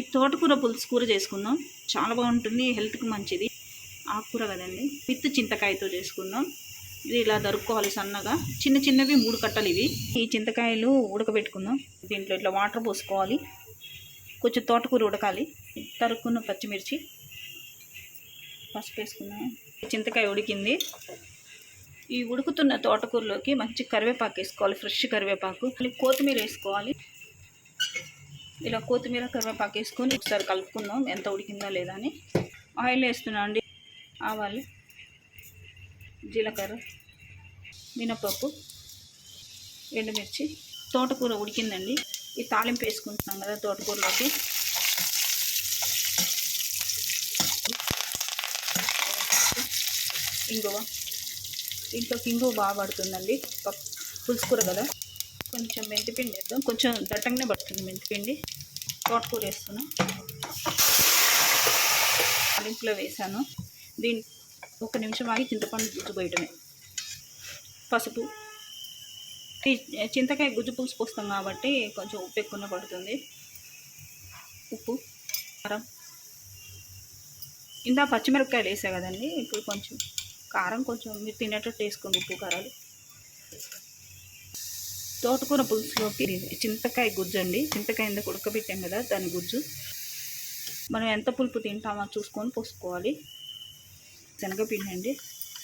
ఈ తోటకూర పులుసు కూర చేసుకుందాం. చాలా బాగుంటుంది హెల్త్కి మంచిది. ఆకుకూర కదండి. విత్ చింతకాయతో చేసుకుందాం. ఇది ఇలా దరుక్కోవాలి సన్నగా. చిన్న చిన్నవి మూడు కట్టలు ఇవి. ఈ చింతకాయలు ఉడకబెట్టుకుందాం. దీంట్లో ఇట్లా వాటర్ పోసుకోవాలి. కొంచెం తోటకూర ఉడకాలి. తరుక్కున్న పచ్చిమిర్చి పసుపు వేసుకుందాం. చింతకాయ ఉడికింది. ఈ ఉడుకుతున్న తోటకూరలోకి మంచి కరివేపాకు వేసుకోవాలి. ఫ్రెష్ కరివేపాకు. మళ్ళీ కొత్తిమీర వేసుకోవాలి. ఇలా కొత్తిమీర కరివేపాకు వేసుకొని ఒకసారి కలుపుకుందాం. ఎంత ఉడికిందో లేదా అని. ఆయిల్ వేస్తున్నా అండి. ఆవాలు జీలకర్ర మినపప్పు ఎండుమిర్చి. తోటకూర ఉడికిందండి. ఈ తాలింపు వేసుకుంటున్నాం కదా తోటకూరలోకి. ఇంగువ. దీంట్లోకి ఇంగువ బాగా పడుతుందండి. పులుసుకూర పులుసు కూర కదా. కొంచెం మెంతిపిండి వేద్దాం. కొంచెం దట్టంగానే పడుతుంది మెంతిపిండి. తోటకూర వేస్తున్నాం. తాలింపులో వేసాను. దీని ఒక నిమిషం ఆగి చింతపండు గుజ్జు పోయటమే. పసుపు. చింతకాయ గుజ్జు పులుసు పోస్తాం కాబట్టి కొంచెం ఉప్పు ఎక్కువ పడుతుంది. ఉప్పు కారం. ఇందా పచ్చిమిరపకాయలు వేసా కదండి. ఇప్పుడు కొంచెం కారం కొంచెం మీరు తినేటట్టు వేసుకోండి ఉప్పు కారాలు. తోటకూర పులుసులోకి చింతకాయ గుజ్జు అండి. చింతకాయ ఎందుకు ఉడకబెట్టాం కదా దాని గుజ్జు. మనం ఎంత పులుపు తింటామో చూసుకొని పోసుకోవాలి. శనగపిండి అండి.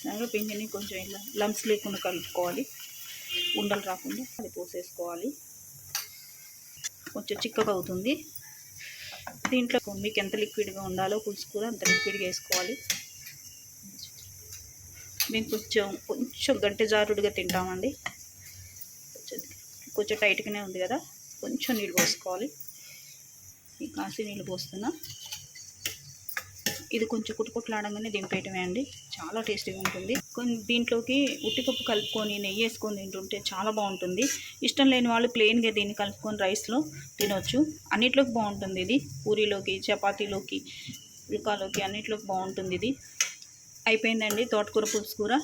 శనగపిండిని కొంచెం ఇలా లంప్స్ లేకుండా కలుపుకోవాలి. ఉండలు రాకుండా అది పోసేసుకోవాలి. కొంచెం చిక్కగా అవుతుంది. దీంట్లో మీకు ఎంత లిక్విడ్గా ఉండాలో పులుసు కూర అంత లిక్విడ్గా వేసుకోవాలి. మేము కొంచెం కొంచెం గంటె జారుడుగా తింటామండి. కొంచెం టైట్గానే ఉంది కదా కొంచెం నీళ్ళు పోసుకోవాలి. ఈ కాసి నీళ్ళు పోస్తున్నా. ఇది కొంచెం కుట్టుకుట్లాడంగానే దింపేయటమే అండి చాలా టేస్టీగా ఉంటుంది. కొన్ని దీంట్లోకి ఉట్టిపప్పు కలుపుకొని నెయ్యి వేసుకొని తింటుంటే చాలా బాగుంటుంది. ఇష్టం లేని వాళ్ళు ప్లెయిన్గా దీన్ని కలుపుకొని రైస్లో తినొచ్చు. అన్నిట్లోకి బాగుంటుంది ఇది. పూరీలోకి చపాతీలోకి ఉల్కాలోకి అన్నిట్లోకి బాగుంటుంది ఇది. అయిపోయిందండి తోటకూర పులుసు కూర.